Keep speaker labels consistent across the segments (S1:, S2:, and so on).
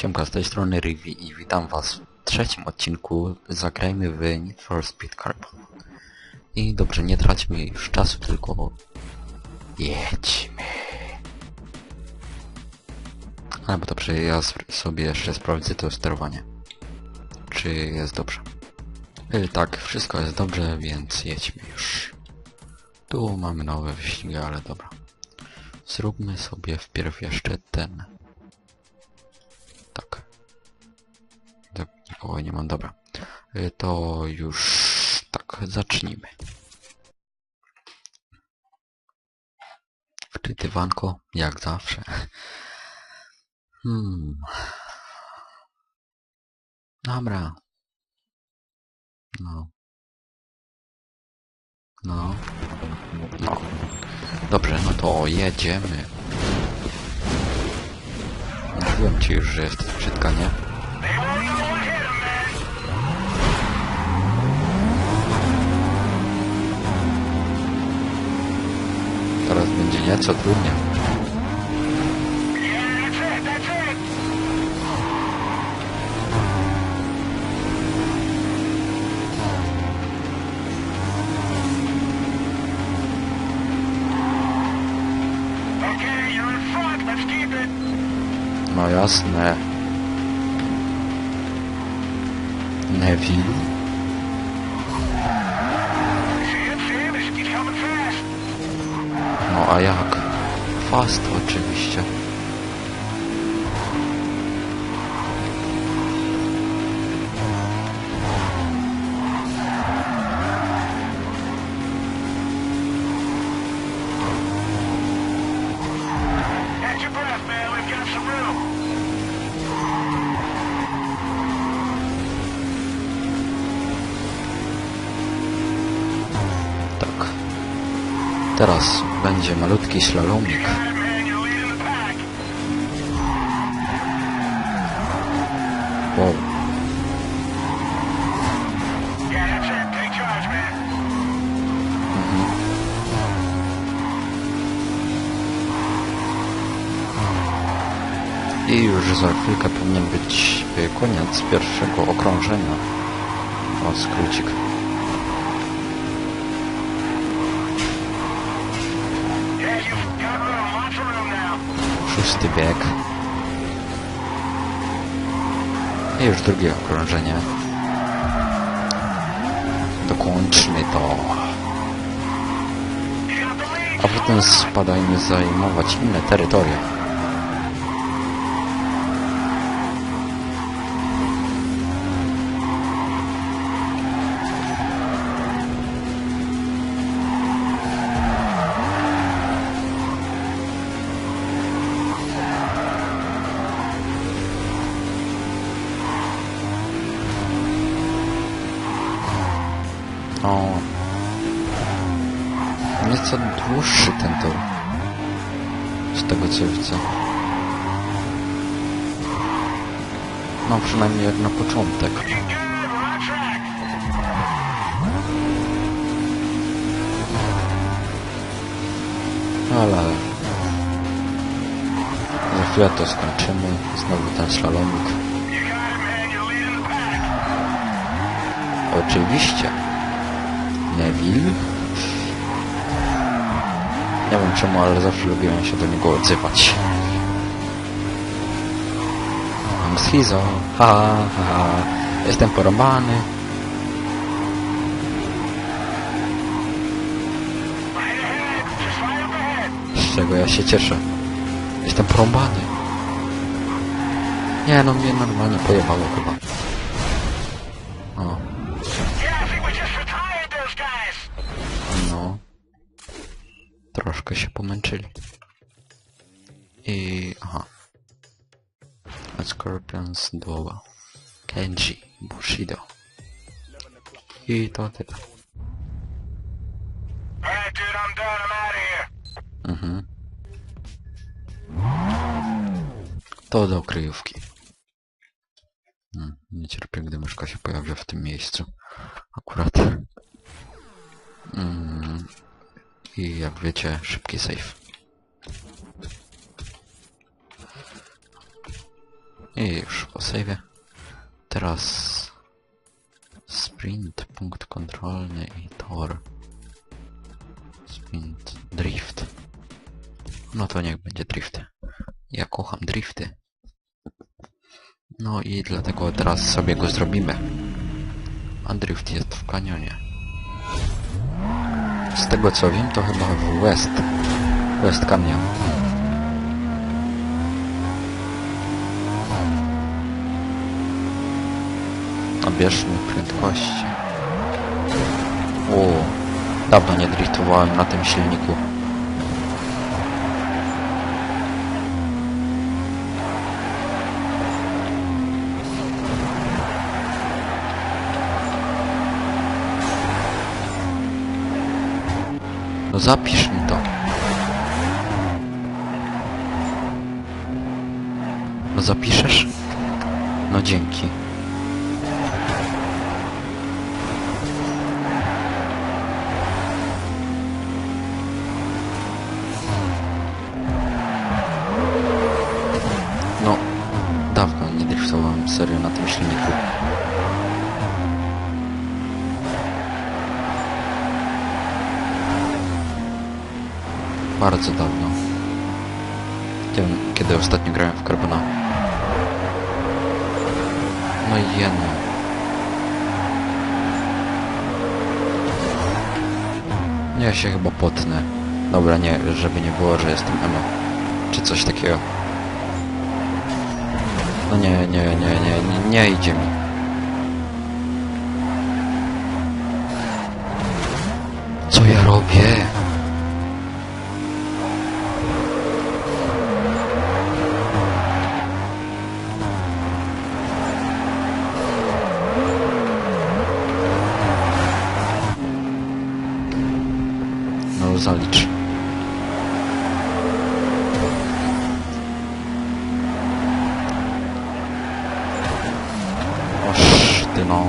S1: Siemka, z tej strony Rivi i witam was w trzecim odcinku Zagrajmy w Need for Speed Carbon. I dobrze, nie traćmy już czasu, tylko jedźmy. Ale bo dobrze, ja sobie jeszcze sprawdzę to sterowanie. Czy jest dobrze. Y, tak, wszystko jest dobrze, więc jedźmy już. Tu mamy nowe wyścigi, ale dobra. Zróbmy sobie wpierw jeszcze ten Nikogo nie mam, dobra. Y, To już tak, zacznijmy. Wczytywanko, jak zawsze. Hmm. Dobra. No. No. No. Dobrze, no to jedziemy. Mówiłem ci już, że jest brzydka, nie? Będzie nieco trudniej. No jasne. Neville? A jak? Fast oczywiście. Teraz będzie malutki slalomik. Wow.
S2: Man.
S1: I już za chwilkę powinien być koniec pierwszego okrążenia. O, skrócik. Bieg. I już drugie okrążenie. Dokończmy to. A potem spadajmy zajmować inne terytoria. O, nieco dłuższy ten tor. Z tego co widzę. No przynajmniej jak na początek. Ale... Za chwilę to skończymy. Znowu ten slalomik.
S2: You
S1: Neville? Nie wiem czemu, ale zawsze lubiłem się do niego odzywać. Mam schizo. Ha, ha, ha. Jestem porąbany. Z czego ja się cieszę. Jestem porąbany. Nie no, mnie normalnie pojebało chyba. O, Troszkę się pomęczyli. I... aha. A Scorpions do Kenji Bushido. I to tyle.
S2: All right, dude. I'm done. I'm out of here.
S1: Mhm. To do kryjówki. Hmm, nie cierpię, gdy myszka się pojawia w tym miejscu. Akurat. Mm. I jak wiecie, szybki save. I już po save'ie. Teraz sprint, punkt kontrolny i tor. Sprint, drift. No to niech będzie drift. Ja kocham drifty. No i dlatego teraz sobie go zrobimy. A drift jest w kanionie. Z tego co wiem to chyba w West. West Canyon. Nabierzmy prędkości. O, dawno nie driftowałem na tym silniku. No zapisz mi to. No zapiszesz? No dzięki. No, dawno nie driftowałem serio na tym silniku. Bardzo dawno. Nie wiem, kiedy ostatnio grałem w Carbona. No i jeno. Ja się chyba potnę. Dobra, nie, żeby nie było, że jestem emo. Czy coś takiego. No nie, nie, nie, nie, nie, nie idzie mi. Co ja robię? Oż ty no.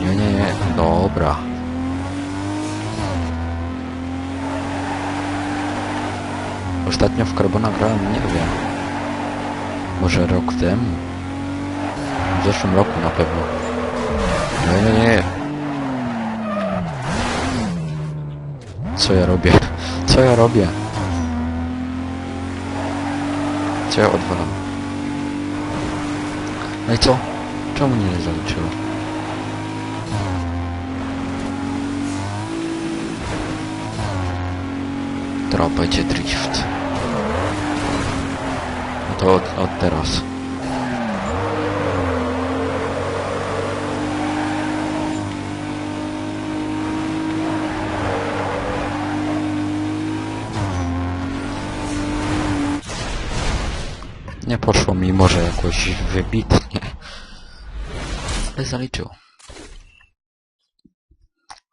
S1: Nie, nie, nie. Dobra. Ostatnio w Carbona grałem, nie wiem. Może rok temu? W zeszłym roku na pewno. Nie, nie, nie. Co ja robię? Co ja robię? Co ja odwalam? No i co? Czemu nie zaliczyło? Będzie drift. No to od, od teraz. Nie poszło mi może jakoś wybitnie. Ale zaliczyło.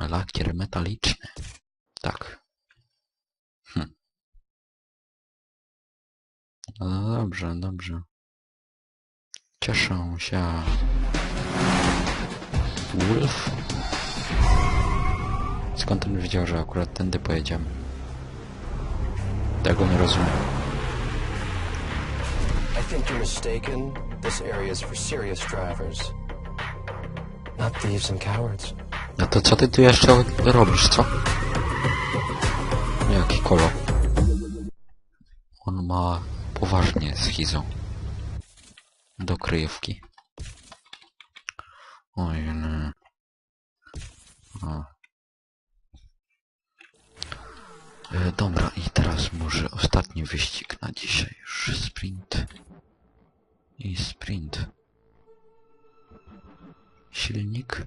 S1: Lakier metaliczny. Tak. Hm. No dobrze, dobrze. Cieszę się. Wolf? Skąd on wiedział, że akurat tędy pojedziemy? Tego nie rozumiem.
S3: Think you're mistaken. This area is for serious drivers. Not thieves and cowards.
S1: No to co ty tu jeszcze robisz, co? Jaki kolor? On ma poważnie schizą. Do kryjówki. Oj, nie. O. E, dobra, i teraz może ostatni wyścig na dzisiaj już. Sprint. I sprint. Silnik.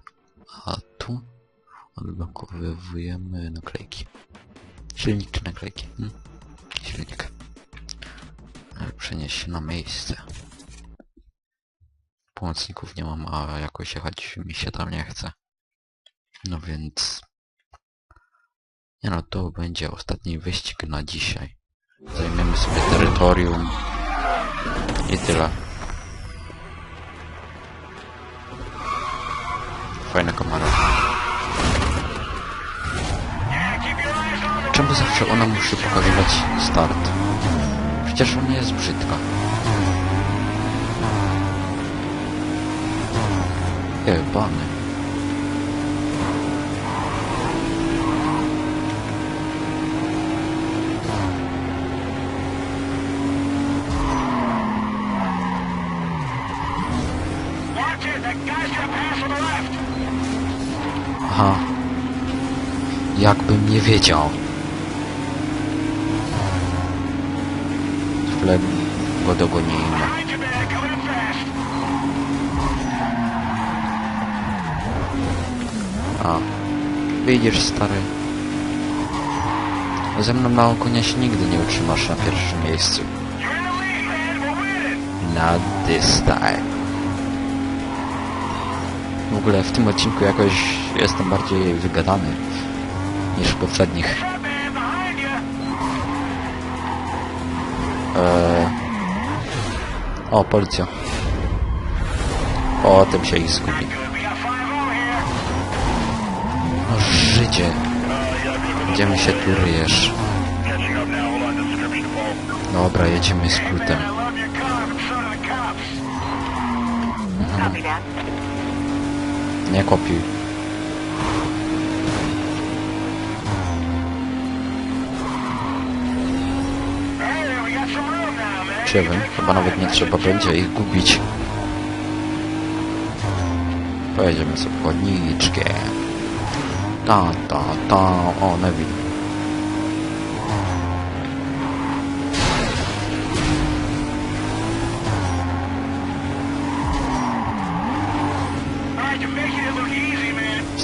S1: A tu odblokowujemy naklejki. Silnik czy naklejki? Hmm? Silnik. E, Przenieść się na miejsce. Pomocników nie mam, a jakoś jechać mi się tam nie chce. No więc... Nie no, to będzie ostatni wyścig na dzisiaj. Zajmiemy sobie terytorium. I tyle. Fajna komara. Zawsze ona musi pokazywać start. Przecież ona jest brzydka. Jebany. Aha. Jakbym nie wiedział. W go dogonimy. A. Widzisz, stary. Ze mną na konia się nigdy nie utrzymasz na pierwszym miejscu. Not this time. W ogóle w tym odcinku jakoś jestem bardziej wygadany niż w poprzednich. Eee... O, policja. O, tym się ich zgubi.
S2: Good, we got 5-0 here.
S1: No Żydzie. Gdzie mi się tu ryjesz? Dobra, jedziemy skrótem.
S2: I
S1: Nie kopiuj. Ciewem, chyba nawet nie trzeba będzie ich gubić. Pojedziemy sobie chodniczkiem. Ta, ta, ta, o, Neville.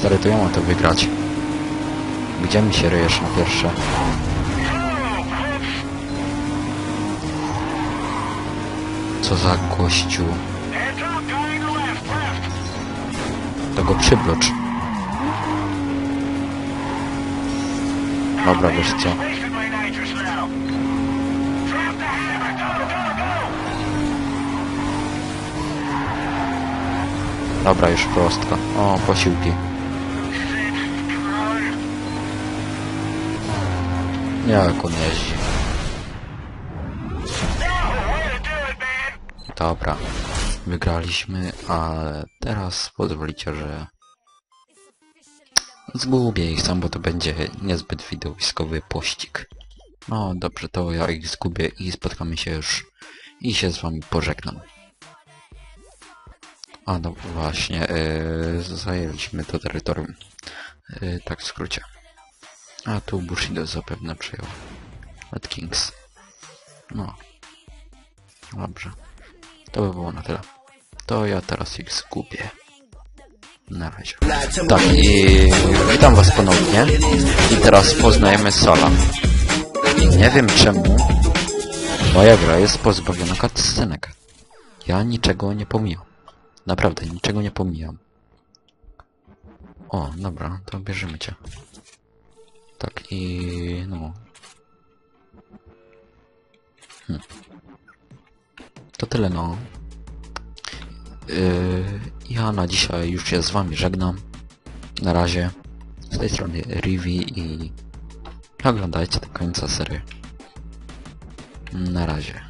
S1: Stary, to ja mam to wygrać. Gdzie mi się ryjesz na pierwsze? Co za gościu? To go przyblocz. Dobra, wiesz co? Dobra, już prostka. O, posiłki. Jak on jeździ? Dobra. Wygraliśmy, ale teraz pozwolicie, że... Zgubię ich sam, bo to będzie niezbyt widowiskowy pościg. No dobrze, to ja ich zgubię i spotkamy się już i się z wami pożegnam. A no właśnie, yy, zajęliśmy to terytorium. Yy, tak w skrócie. A tu Bushido zapewne przejął. Red Kings. No. Dobrze. To by było na tyle. To ja teraz ich zgubię. Na razie. Tak, i witam was ponownie. I teraz poznajemy Sala. I nie wiem czemu moja gra jest pozbawiona cutscenek. Ja niczego nie pomijam. Naprawdę, niczego nie pomijam. O, dobra, to bierzemy cię. Tak i... no... Hm. To tyle no. Yy, ja na dzisiaj już się z wami żegnam. Na razie. Z tej strony Rivi i oglądajcie do końca serii. Na razie.